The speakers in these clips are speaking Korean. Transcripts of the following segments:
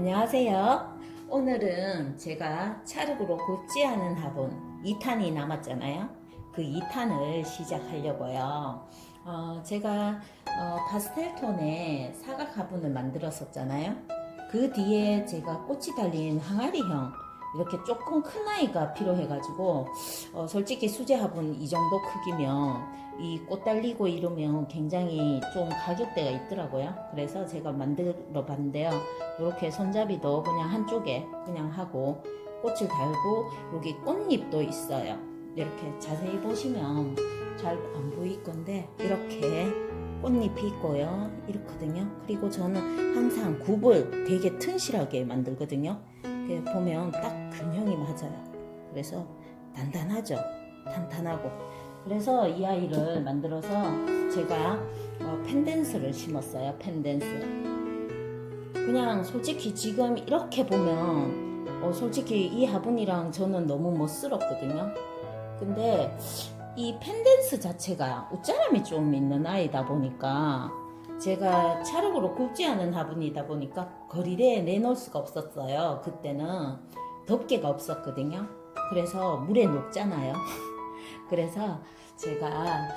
안녕하세요. 오늘은 제가 찰흙으로 곱지 않은 화분 2탄이 남았잖아요. 그 2탄을 시작하려고요. 어, 제가 어, 파스텔 톤의 사각 화분을 만들었었잖아요. 그 뒤에 제가 꽃이 달린 항아리형 이렇게 조금 큰 아이가 필요해가지고 어, 솔직히 수제 화분 이 정도 크기면 이 꽃 달리고 이러면 굉장히 좀 가격대가 있더라고요. 그래서 제가 만들어 봤는데요. 이렇게 손잡이도 그냥 한쪽에 그냥 하고 꽃을 달고 여기 꽃잎도 있어요. 이렇게 자세히 보시면 잘 안 보일 건데 이렇게 꽃잎이 있고요. 이렇거든요. 그리고 저는 항상 굽을 되게 튼실하게 만들거든요. 보면 딱 균형이 맞아요. 그래서 단단하죠. 탄탄하고. 그래서 이 아이를 만들어서 제가 어, 펜댄스를 심었어요. 펜댄스. 그냥 솔직히 지금 이렇게 보면 어, 솔직히 이 화분이랑 저는 너무 멋스럽거든요. 근데 이 펜댄스 자체가 웃자람이 좀 있는 아이다 보니까 제가 찰흙으로 굽지 않은 화분이다 보니까 거리대에 내놓을 수가 없었어요. 그때는 덮개가 없었거든요. 그래서 물에 녹잖아요. 그래서 제가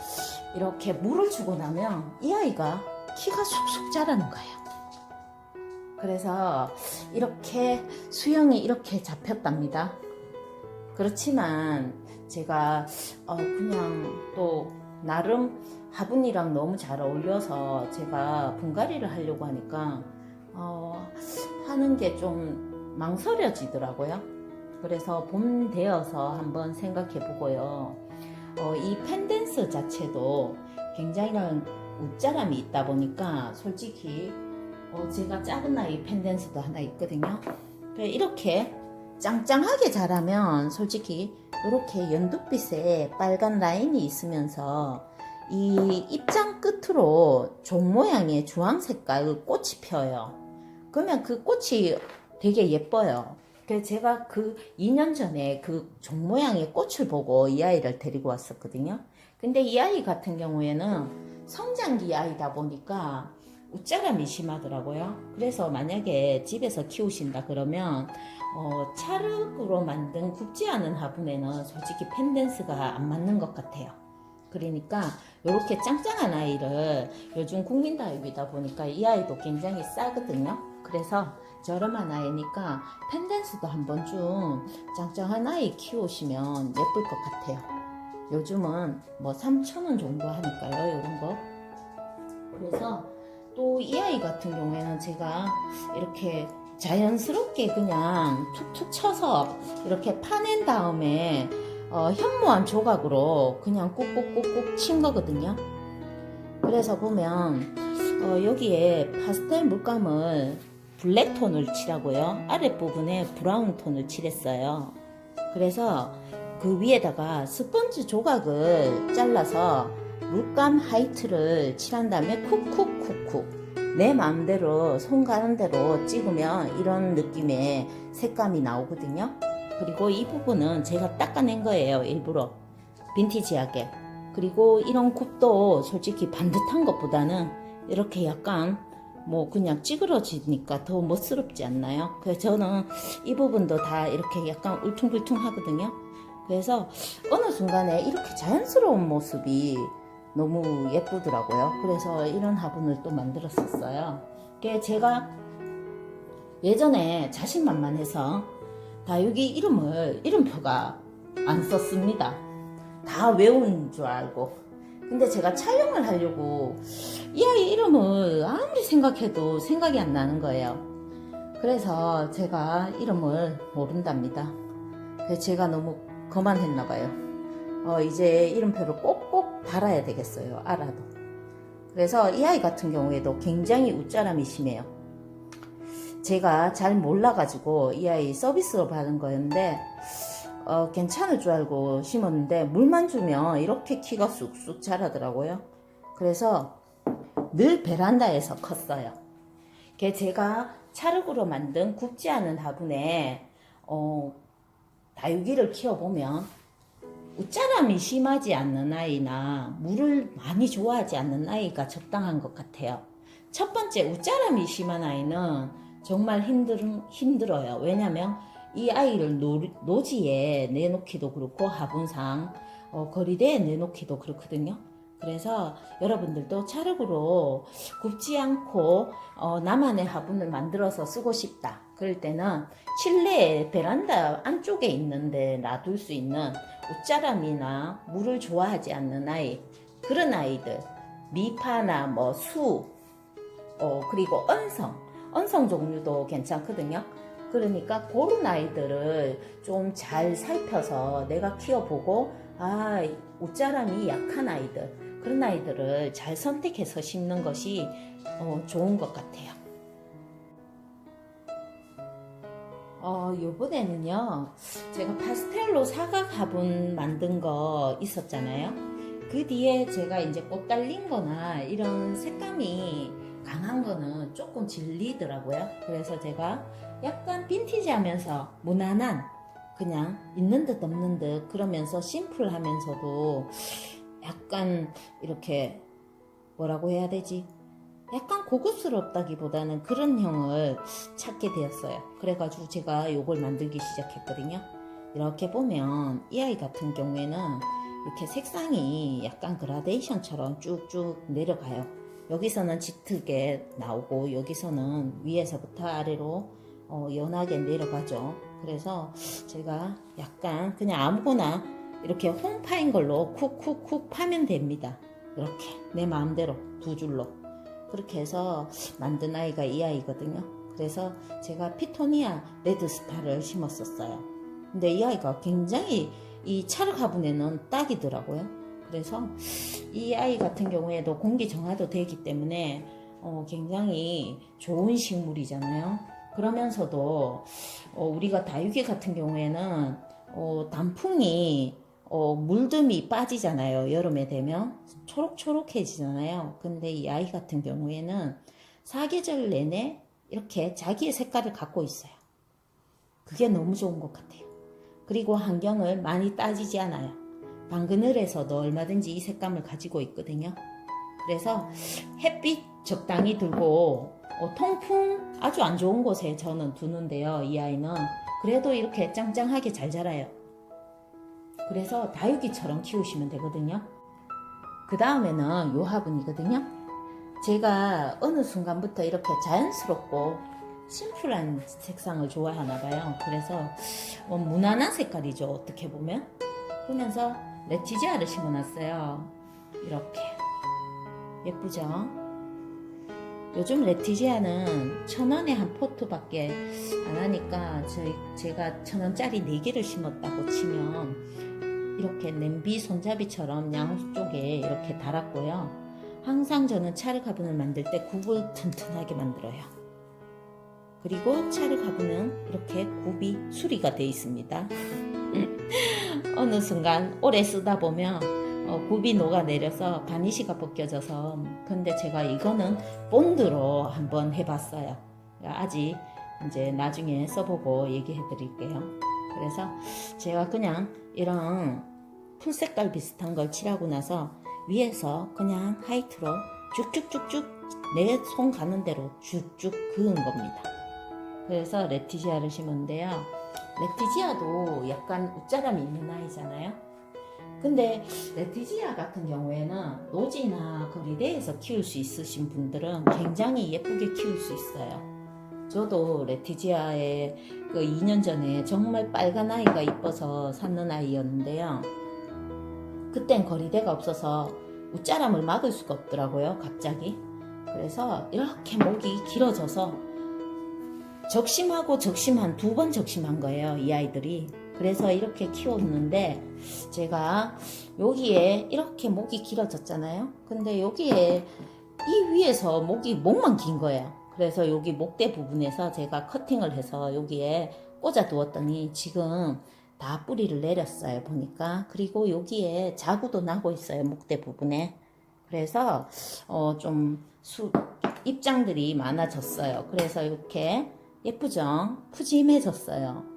이렇게 물을 주고 나면 이 아이가 키가 쑥쑥 자라는 거예요. 그래서 이렇게 수영이 이렇게 잡혔답니다. 그렇지만 제가 어 그냥 또 나름 화분이랑 너무 잘 어울려서 제가 분갈이를 하려고 하니까 어 하는 게좀 망설여지더라고요. 그래서 봄 되어서 한번 생각해 보고요. 어, 이 펜댄스 자체도 굉장히 웃자람이 있다 보니까 솔직히 어, 제가 작은 아이 펜댄스도 하나 있거든요. 이렇게 짱짱하게 자라면 솔직히 이렇게 연두빛에 빨간 라인이 있으면서 이 입장 끝으로 종 모양의 주황 색깔 꽃이 펴요. 그러면 그 꽃이 되게 예뻐요. 그래서 제가 그 2년 전에 그 종 모양의 꽃을 보고 이 아이를 데리고 왔었거든요. 근데 이 아이 같은 경우에는 성장기 아이다 보니까 웃자람이 심하더라고요. 그래서 만약에 집에서 키우신다 그러면 어, 찰흙으로 만든 굽지 않은 화분에는 솔직히 펜댄스가 안 맞는 것 같아요. 그러니까 이렇게 짱짱한 아이를 요즘 국민다육이다 보니까 이 아이도 굉장히 싸거든요. 그래서 저렴한 아이니까 펜댄스도 한번 좀 짱짱한 아이 키우시면 예쁠 것 같아요. 요즘은 뭐 3,000원 정도 하니까요, 이런 거. 그래서 또 이 아이 같은 경우에는 제가 이렇게 자연스럽게 그냥 툭툭 쳐서 이렇게 파낸 다음에 어, 현무암 조각으로 그냥 꾹꾹꾹꾹 친 거거든요. 그래서 보면 어, 여기에 파스텔 물감을 블랙 톤을 칠하고요. 아랫부분에 브라운 톤을 칠했어요. 그래서 그 위에다가 스펀지 조각을 잘라서 물감 하이트를 칠한 다음에 쿡쿡쿡쿡 내 마음대로 손 가는 대로 찍으면 이런 느낌의 색감이 나오거든요. 그리고 이 부분은 제가 닦아낸 거예요. 일부러 빈티지하게. 그리고 이런 굽도 솔직히 반듯한 것보다는 이렇게 약간 뭐 그냥 찌그러지니까 더 멋스럽지 않나요? 그래서 저는 이 부분도 다 이렇게 약간 울퉁불퉁 하거든요. 그래서 어느 순간에 이렇게 자연스러운 모습이 너무 예쁘더라고요. 그래서 이런 화분을 또 만들었었어요. 제가 예전에 자신만만해서 다육이 이름을 이름표가 안 썼습니다. 다 외운 줄 알고. 근데 제가 촬영을 하려고 이 아이 이름을 아무리 생각해도 생각이 안 나는 거예요. 그래서 제가 이름을 모른답니다. 제가 너무 거만했나 봐요. 어, 이제 이름표를 꼭꼭 달아야 되겠어요. 알아도. 그래서 이 아이 같은 경우에도 굉장히 웃자람이 심해요. 제가 잘 몰라가지고 이 아이 서비스로 받은 거였는데 어, 괜찮을 줄 알고 심었는데 물만 주면 이렇게 키가 쑥쑥 자라더라고요. 그래서 늘 베란다에서 컸어요. 걔 제가 찰흙으로 만든 굽지 않은 화분에 어, 다육이를 키워보면 웃자람이 심하지 않는 아이나 물을 많이 좋아하지 않는 아이가 적당한 것 같아요. 첫 번째 웃자람이 심한 아이는 정말 힘들, 힘들어요. 왜냐면 이 아이를 노, 노지에 내놓기도 그렇고 화분상 어, 거리대에 내놓기도 그렇거든요. 그래서 여러분들도 차력으로 굽지 않고 어, 나만의 화분을 만들어서 쓰고 싶다. 그럴 때는 실내 베란다 안쪽에 있는데 놔둘 수 있는 옷자람이나 물을 좋아하지 않는 아이 그런 아이들 미파나 뭐 수, 어, 그리고 언성, 언성 종류도 괜찮거든요. 그러니까 그런 아이들을 좀 잘 살펴서 내가 키워보고 아 옷자람이 약한 아이들 그런 아이들을 잘 선택해서 심는 것이 어, 좋은 것 같아요. 어, 요번에는요, 제가 파스텔로 사각 화분 만든 거 있었잖아요. 그 뒤에 제가 이제 꽃 달린 거나 이런 색감이 강한 거는 조금 질리더라고요. 그래서 제가 약간 빈티지 하면서 무난한 그냥 있는 듯 없는 듯 그러면서 심플 하면서도 약간 이렇게 뭐라고 해야 되지? 약간 고급스럽다기보다는 그런 형을 찾게 되었어요. 그래가지고 제가 요걸 만들기 시작했거든요. 이렇게 보면 이 아이 같은 경우에는 이렇게 색상이 약간 그라데이션처럼 쭉쭉 내려가요. 여기서는 짙게 나오고 여기서는 위에서부터 아래로 어, 연하게 내려가죠. 그래서 제가 약간 그냥 아무거나 이렇게 홈파인 걸로 쿡쿡쿡 파면 됩니다. 이렇게 내 마음대로 두 줄로 그렇게 해서 만든 아이가 이 아이거든요. 그래서 제가 피토니아 레드스타를 심었었어요. 근데 이 아이가 굉장히 이 찰흙 화분에는 딱이더라고요. 그래서 이 아이 같은 경우에도 공기 정화도 되기 때문에 어, 굉장히 좋은 식물이잖아요. 그러면서도 어, 우리가 다육이 같은 경우에는 어, 단풍이 어, 물듬이 빠지잖아요. 여름에 되면 초록초록해지잖아요. 근데 이 아이 같은 경우에는 사계절 내내 이렇게 자기의 색깔을 갖고 있어요. 그게 너무 좋은 것 같아요. 그리고 환경을 많이 따지지 않아요. 방그늘에서도 얼마든지 이 색감을 가지고 있거든요. 그래서 햇빛 적당히 들고 어, 통풍 아주 안 좋은 곳에 저는 두는데요. 이 아이는 그래도 이렇게 짱짱하게 잘 자라요. 그래서 다육이처럼 키우시면 되거든요. 그 다음에는 요 화분이거든요. 제가 어느 순간부터 이렇게 자연스럽고 심플한 색상을 좋아하나 봐요. 그래서 어, 무난한 색깔이죠. 어떻게 보면. 그러면서 레티지아를 심어놨어요. 이렇게. 예쁘죠? 요즘 레티지아는 천 원에 한 포트밖에 안 하니까 저희 제가 천 원짜리 네 개를 심었다고 치면 이렇게 냄비 손잡이처럼 양쪽에 이렇게 달았고요. 항상 저는 차르 가분을 만들 때 굽을 튼튼하게 만들어요. 그리고 차르 가분은 이렇게 굽이 수리가 되어 있습니다. 어느 순간 오래 쓰다 보면 어, 굽이 녹아내려서 바니시가 벗겨져서 근데 제가 이거는 본드로 한번 해봤어요. 아직 이제 나중에 써보고 얘기해 드릴게요. 그래서 제가 그냥 이런 풀 색깔 비슷한 걸 칠하고 나서 위에서 그냥 하이트로 쭉쭉쭉쭉 내 손 가는 대로 쭉쭉 그은 겁니다. 그래서 레티지아를 심었는데요. 레티지아도 약간 웃자람이 있는 아이잖아요. 근데 레티지아 같은 경우에는 노지나 거리대에서 키울 수 있으신 분들은 굉장히 예쁘게 키울 수 있어요. 저도 레티지아에 그 2년 전에 정말 빨간 아이가 이뻐서 샀는 아이였는데요. 그땐 거리대가 없어서 웃자람을 막을 수가 없더라고요, 갑자기. 그래서 이렇게 목이 길어져서 적심하고 적심한 두 번 적심한 거예요, 이 아이들이. 그래서 이렇게 키웠는데 제가 여기에 이렇게 목이 길어졌잖아요. 근데 여기에 이 위에서 목이 목만 긴 거예요. 그래서 여기 목대 부분에서 제가 커팅을 해서 여기에 꽂아 두었더니 지금 다 뿌리를 내렸어요. 보니까 그리고 여기에 자구도 나고 있어요. 목대 부분에. 그래서 어좀 입장들이 많아졌어요. 그래서 이렇게 예쁘죠? 푸짐해졌어요.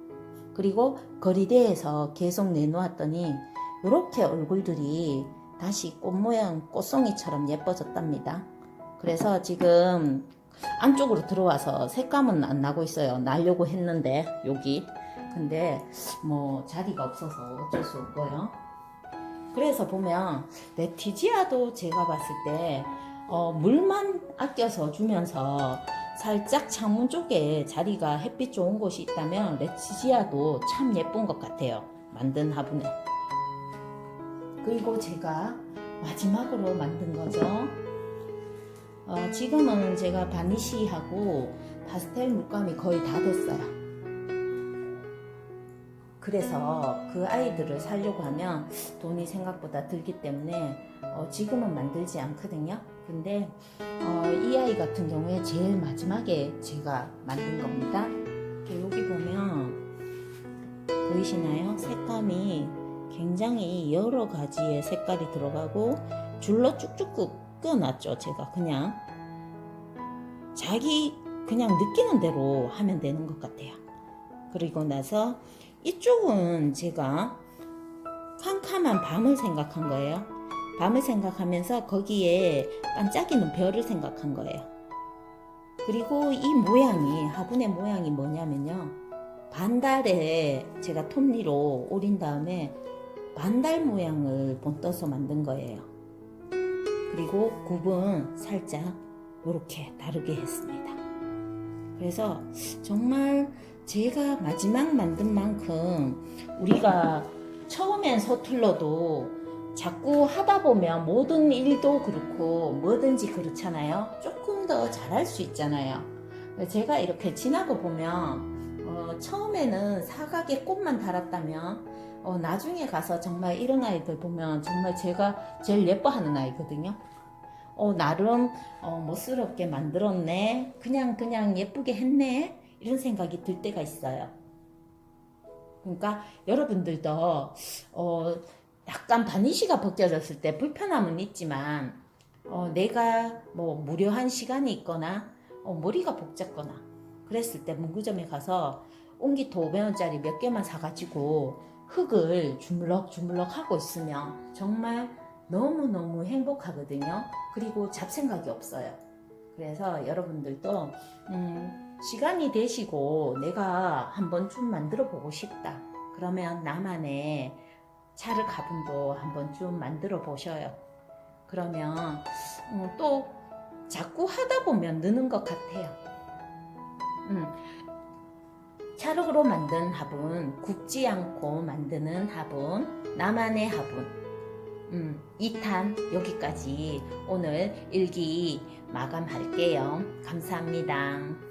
그리고 거리대에서 계속 내놓았더니 이렇게 얼굴들이 다시 꽃 모양 꽃송이처럼 예뻐졌답니다. 그래서 지금 안쪽으로 들어와서 색감은 안 나고 있어요. 나려고 했는데 여기 근데 뭐 자리가 없어서 어쩔 수 없고요. 그래서 보면 레티지아도 제가 봤을 때 어, 물만 아껴서 주면서 살짝 창문 쪽에 자리가 햇빛 좋은 곳이 있다면 레티지아도 참 예쁜 것 같아요. 만든 화분에. 그리고 제가 마지막으로 만든 거죠. 어, 지금은 제가 바니쉬하고 파스텔 물감이 거의 다 됐어요. 그래서 그 아이들을 살려고 하면 돈이 생각보다 들기 때문에 어, 지금은 만들지 않거든요. 근데 어, 이 아이 같은 경우에 제일 마지막에 제가 만든 겁니다. 여기 보면 보이시나요? 색감이 굉장히 여러 가지의 색깔이 들어가고 줄로 쭉쭉 끊어놨죠. 제가 그냥 자기 그냥 느끼는 대로 하면 되는 것 같아요. 그리고 나서 이쪽은 제가 캄캄한 밤을 생각한 거예요. 밤을 생각하면서 거기에 반짝이는 별을 생각한 거예요. 그리고 이 모양이 화분의 모양이 뭐냐면요. 반달에 제가 톱니로 오린 다음에 반달 모양을 본떠서 만든 거예요. 그리고 굽은 살짝 이렇게 다르게 했습니다. 그래서 정말 제가 마지막 만든 만큼 우리가 처음엔 서툴러도 자꾸 하다 보면 모든 일도 그렇고 뭐든지 그렇잖아요. 조금 더 잘할 수 있잖아요. 제가 이렇게 지나고 보면 어, 처음에는 사각에 꽃만 달았다면 어, 나중에 가서 정말 이런 아이들 보면 정말 제가 제일 예뻐하는 아이거든요. 어, 나름 어, 멋스럽게 만들었네. 그냥 그냥 예쁘게 했네. 이런 생각이 들 때가 있어요. 그러니까 여러분들도 어, 약간 바니쉬가 벗겨졌을 때 불편함은 있지만 어, 내가 뭐 무료한 시간이 있거나 어, 머리가 복잡거나 그랬을 때 문구점에 가서 옹기토 500원짜리 몇 개만 사가지고 흙을 주물럭 주물럭 하고 있으면 정말 너무너무 행복하거든요. 그리고 잡생각이 없어요. 그래서 여러분들도 음, 시간이 되시고 내가 한번 좀 만들어 보고 싶다. 그러면 나만의 차르 가분도 한번 좀 만들어 보셔요. 그러면 음, 또 자꾸 하다 보면 느는 것 같아요. 음, 찰흙으로 만든 화분, 굽지 않고 만드는 화분, 나만의 화분. 음, 2탄 여기까지 오늘 일기 마감할게요. 감사합니다.